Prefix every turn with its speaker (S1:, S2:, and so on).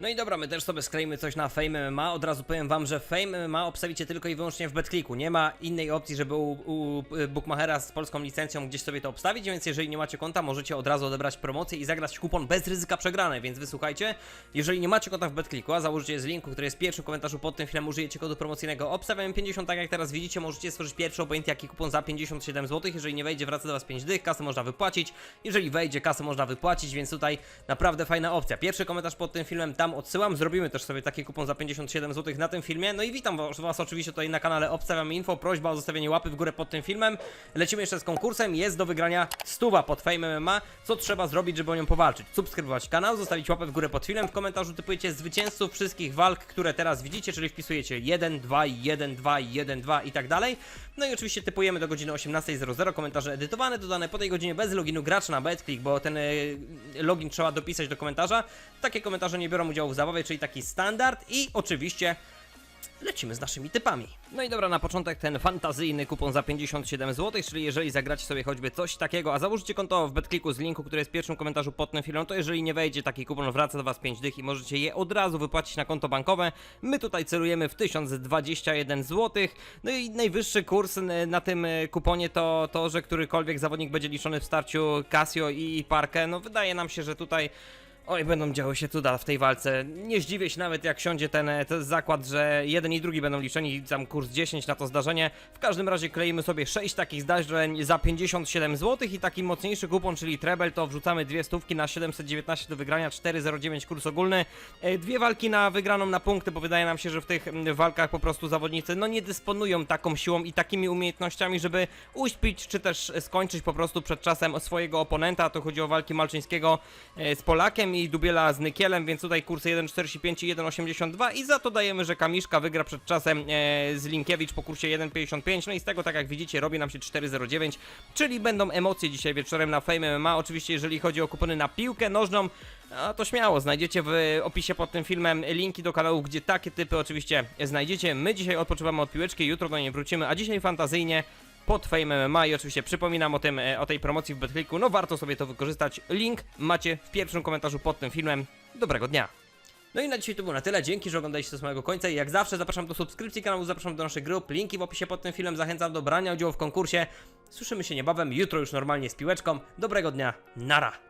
S1: No i dobra, my też sobie skleimy coś na Fame MMA. Od razu powiem wam, że Fame MMA obstawicie tylko i wyłącznie w BetClicku. Nie ma innej opcji, żeby u, u y, Bookmachera z polską licencją gdzieś sobie to obstawić, więc jeżeli nie macie konta, możecie od razu odebrać promocję i zagrać kupon bez ryzyka przegranej, więc wysłuchajcie. Jeżeli nie macie konta w BetClicku, a założycie z linku, który jest w pierwszym komentarzu pod tym filmem, użyjecie kodu promocyjnego obstawiam 50, tak jak teraz widzicie, możecie stworzyć pierwszy obojętnie jaki kupon za 57 zł. Jeżeli nie wejdzie, wraca do was 5 dych, kasę można wypłacić. Jeżeli wejdzie, kasę można wypłacić, więc tutaj naprawdę fajna opcja. Pierwszy komentarz pod tym filmem tam odsyłam. Zrobimy też sobie taki kupon za 57 zł na tym filmie. No i witam was, oczywiście tutaj na kanale Obstawiam Info. Prośba o zostawienie łapy w górę pod tym filmem. Lecimy jeszcze z konkursem. Jest do wygrania stuwa pod Fame MMA. Co trzeba zrobić, żeby o nią powalczyć? Subskrybować kanał, zostawić łapę w górę pod filmem. W komentarzu typujecie zwycięzców wszystkich walk, które teraz widzicie, czyli wpisujecie 1, 2, 1, 2, 1, 2 i tak dalej. No i oczywiście typujemy do godziny 18.00. Komentarze edytowane, dodane po tej godzinie bez loginu gracz na BetClick, bo ten y, login trzeba dopisać do komentarza. Takie komentarze nie biorą udziału w zabawie, czyli taki standard i oczywiście lecimy z naszymi typami. No i dobra, na początek ten fantazyjny kupon za 57 zł, czyli jeżeli zagracie sobie choćby coś takiego, a założycie konto w BetClicku z linku, który jest w pierwszym komentarzu pod tym filmem, to jeżeli nie wejdzie taki kupon, wraca do Was 5 dych i możecie je od razu wypłacić na konto bankowe. My tutaj celujemy w 1021 zł. No i najwyższy kurs na tym e, kuponie to to, że którykolwiek zawodnik będzie liczony w starciu Casio i Parkę. No wydaje nam się, że tutaj Oj, będą działy się cuda w tej walce. Nie zdziwię się nawet, jak siądzie ten, e, ten zakład, że jeden i drugi będą liczeni, tam kurs 10 na to zdarzenie. W każdym razie kleimy sobie 6 takich zdarzeń za 57 zł i taki mocniejszy kupon, czyli treble, to wrzucamy dwie stówki na 719 do wygrania, 4,09 kurs ogólny. E, Dwie walki na wygraną na punkty, bo wydaje nam się, że w tych walkach po prostu zawodnicy no nie dysponują taką siłą i takimi umiejętnościami, żeby uśpić, czy też skończyć po prostu przed czasem swojego oponenta. To chodzi o walki Malczyńskiego e, z Polakiem i Dubiela z Nykielem, więc tutaj kursy 1,45 i 1,82 i za to dajemy, że Kamiszka wygra przed czasem e, z Linkiewicz po kursie 1,55, no i z tego, tak jak widzicie, robi nam się 4,09, czyli będą emocje dzisiaj wieczorem na Fame MMA. Oczywiście, jeżeli chodzi o kupony na piłkę nożną, a to śmiało, znajdziecie w opisie pod tym filmem linki do kanału, gdzie takie typy oczywiście znajdziecie. My dzisiaj odpoczywamy od piłeczki, jutro do niej wrócimy, a dzisiaj fantazyjnie pod Fame MMA i oczywiście przypominam o tym, e, o tej promocji w BetClicku, no warto sobie to wykorzystać. Link macie w pierwszym komentarzu pod tym filmem. Dobrego dnia! No i na dzisiaj to było na tyle. Dzięki, że oglądaliście do samego końca i jak zawsze zapraszam do subskrypcji kanału, zapraszam do naszych grup, linki w opisie pod tym filmem, zachęcam do brania udziału w konkursie. Słyszymy się niebawem, jutro już normalnie z piłeczką. Dobrego dnia, nara!